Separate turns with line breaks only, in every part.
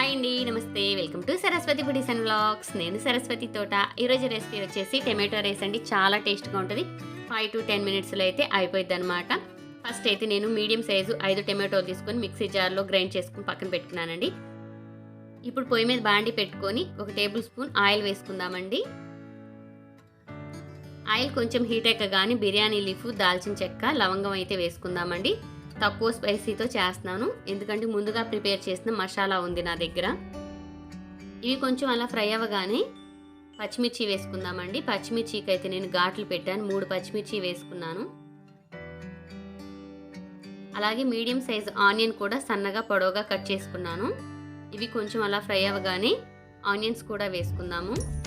Hi అండి నమస్తే. Welcome to Saraswati buddies and vlogs. నేను సరస్వతి తోట. ఈరోజు రెసిపీ వచ్చేసి టమాటో రైస్ అండి. చాలా టేస్ట్గా ఉంటుంది. ఫైవ్ టు టెన్ మినిట్స్లో అయితే అయిపోయింది అనమాట ఫస్ట్ అయితే నేను మీడియం సైజు ఐదు టమాటోలు తీసుకొని మిక్సీ జార్లో గ్రైండ్ చేసుకుని పక్కన పెట్టుకున్నానండి. ఇప్పుడు పొయ్యి మీద బాండి పెట్టుకొని ఒక టేబుల్ స్పూన్ ఆయిల్ వేసుకుందామండి. ఆయిల్ కొంచెం హీట్ కానీ బిర్యానీ లీఫ్ దాల్చిన చెక్క లవంగం అయితే వేసుకుందామండి. తక్కువ స్పైసీతో చేస్తున్నాను. ఎందుకంటే ముందుగా ప్రిపేర్ చేసిన మసాలా ఉంది నా దగ్గర. ఇవి కొంచెం అలా ఫ్రై అవ్వగానే పచ్చిమిర్చి వేసుకుందామండి. పచ్చిమిర్చికి అయితే నేను ఘాట్లు పెట్టాను. మూడు పచ్చిమిర్చి వేసుకున్నాను. అలాగే మీడియం సైజ్ ఆనియన్ కూడా సన్నగా పొడవుగా కట్ చేసుకున్నాను. ఇవి కొంచెం అలా ఫ్రై అవ్వగానే ఆనియన్స్ కూడా వేసుకుందాము.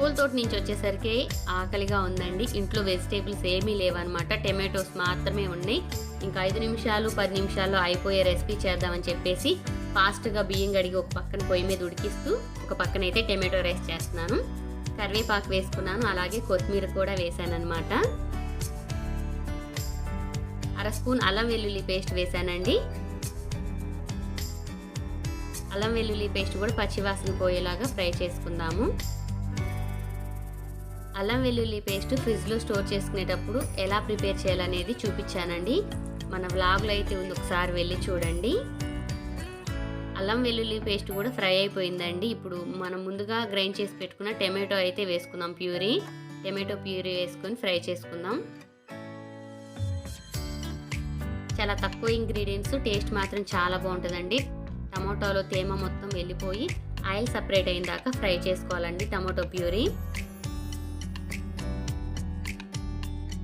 పూల తోటి నుంచి వచ్చేసరికి ఆకలిగా ఉందండి. ఇంట్లో వెజిటేబుల్స్ ఏమీ లేవన్నమాట. టమాటోస్ మాత్రమే ఉన్నాయి. ఇంకా ఐదు నిమిషాలు పది నిమిషాల్లో అయిపోయే రెసిపీ చేద్దామని చెప్పేసి ఫాస్ట్గా బియ్యం కడిగి ఒక పక్కన పొయ్యి మీద ఉడికిస్తూ ఒక పక్కన అయితే టమాటో రైస్ చేస్తున్నాను. కరివేపాకు వేసుకున్నాను. అలాగే కొత్తిమీర కూడా వేసాను అనమాట అర స్పూన్ అల్లం వెల్లుల్లి పేస్ట్ వేసానండి. అల్లం వెల్లుల్లి పేస్ట్ కూడా పచ్చివాసన పోయేలాగా ఫ్రై చేసుకుందాము. అల్లం వెల్లుల్లి పేస్ట్ ఫ్రిడ్జ్లో స్టోర్ చేసుకునేటప్పుడు ఎలా ప్రిపేర్ చేయాలనేది చూపించానండి. మన వ్లాగ్లో అయితే ఉంది ఒకసారి వెళ్ళి చూడండి. అల్లం వెల్లుల్లి పేస్ట్ కూడా ఫ్రై అయిపోయిందండి. ఇప్పుడు మనం ముందుగా గ్రైండ్ చేసి పెట్టుకున్న టమాటో అయితే వేసుకుందాం ప్యూరీ. టమాటో ప్యూరీ వేసుకొని ఫ్రై చేసుకుందాం. చాలా తక్కువ ఇంగ్రీడియంట్స్ టేస్ట్ మాత్రం చాలా బాగుంటుందండి. టమాటోలో తేమ మొత్తం వెళ్ళిపోయి ఆయిల్ సపరేట్ అయిన దాకా ఫ్రై చేసుకోవాలండి టమాటో ప్యూరీ.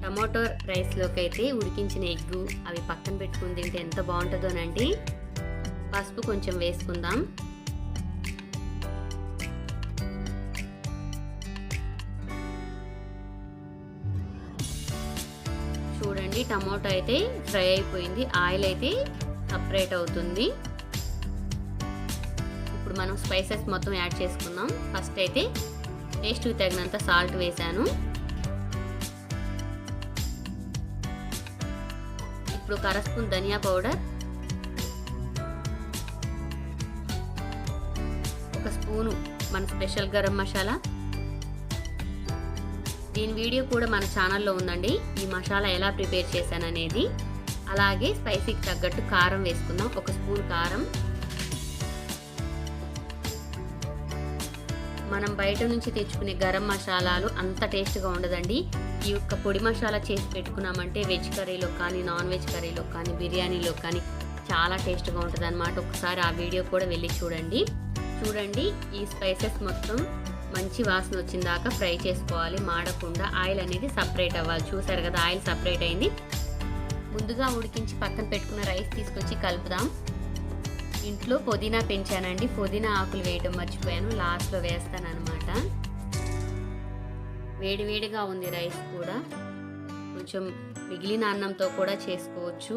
టమాటో రైస్లోకి అయితే ఉడికించిన ఎగ్గు అవి పక్కన పెట్టుకుని తింటే ఎంత బాగుంటుందోనండి పసుపు కొంచెం వేసుకుందాం. చూడండి టమాటో అయితే ఫ్రై అయిపోయింది. ఆయిల్ అయితే సపరేట్ అవుతుంది. ఇప్పుడు మనం స్పైసెస్ మొత్తం యాడ్ చేసుకుందాం. ఫస్ట్ అయితే టేస్ట్కి తగినంత సాల్ట్ వేసాను ఇప్పుడు ఒక అర స్పూన్ ధనియా పౌడర్. ఒక స్పూను మన స్పెషల్ గరం మసాలా. దీని వీడియో కూడా మన ఛానల్లో ఉందండి. ఈ మసాలా ఎలా ప్రిపేర్ చేశాననేది. అలాగే స్పైసీకి తగ్గట్టు కారం వేసుకుందాం. ఒక స్పూన్ కారం. మనం బయట నుంచి తెచ్చుకునే గరం మసాలాలు అంత టేస్ట్గా ఉండదండి. ఈ యొక్క పొడి మసాలా చేసి పెట్టుకున్నామంటే వెజ్ కర్రీలో కానీ నాన్ వెజ్ కర్రీలో కానీ బిర్యానీలో కానీ చాలా టేస్ట్గా ఉంటుంది అనమాట ఒకసారి ఆ వీడియో కూడా వెళ్ళి చూడండి. చూడండి ఈ స్పైసెస్ మొత్తం మంచి వాసన వచ్చిన దాకా ఫ్రై చేసుకోవాలి. మాడకుండా ఆయిల్ అనేది సపరేట్ అవ్వాలి. చూసారు కదా ఆయిల్ సపరేట్ అయింది. ముందుగా ఉడికించి పక్కన పెట్టుకున్న రైస్ తీసుకొచ్చి కలుపుదాం. ఇంట్లో పుదీనా పెంచానండి. పుదీనా ఆకులు వేయడం మర్చిపోయాను. లాస్ట్లో వేస్తాను అనమాట వేడివేడిగా ఉంది రైస్ కూడా. కొంచెం మిగిలిన అన్నంతో కూడా చేసుకోవచ్చు.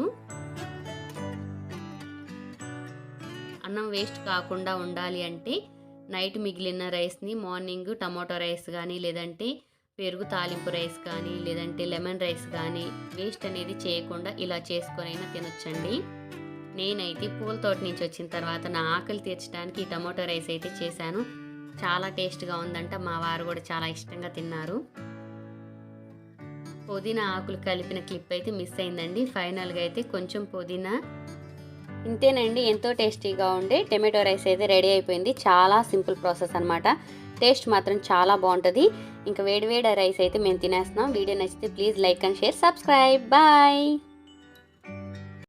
అన్నం వేస్ట్ కాకుండా ఉండాలి అంటే నైట్ మిగిలిన రైస్ని మార్నింగ్ టమాటో రైస్ కానీ లేదంటే పెరుగు తాలింపు రైస్ కానీ లేదంటే లెమన్ రైస్ కానీ వేస్ట్ అనేది చేయకుండా ఇలా చేసుకొనైనా తినొచ్చండి. నేనైతే పూల తోట నుంచి వచ్చిన తర్వాత నా ఆకలి తీర్చడానికి టమాటో రైస్ అయితే చేశాను. చాలా టేస్ట్గా ఉందంట. మా వారు కూడా చాలా ఇష్టంగా తిన్నారు. పుదీనా ఆకులు కలిపిన క్లిప్ అయితే మిస్ అయిందండి. ఫైనల్గా అయితే కొంచెం పుదీనా. ఇంతేనండి ఎంతో టేస్టీగా ఉండే టమాటో రైస్ అయితే రెడీ అయిపోయింది. చాలా సింపుల్ ప్రాసెస్ అనమాట టేస్ట్ మాత్రం చాలా బాగుంటుంది. ఇంకా వేడివేడి రైస్ అయితే మేము తినేస్తున్నాం. వీడియో నచ్చితే please like and share subscribe. Bye!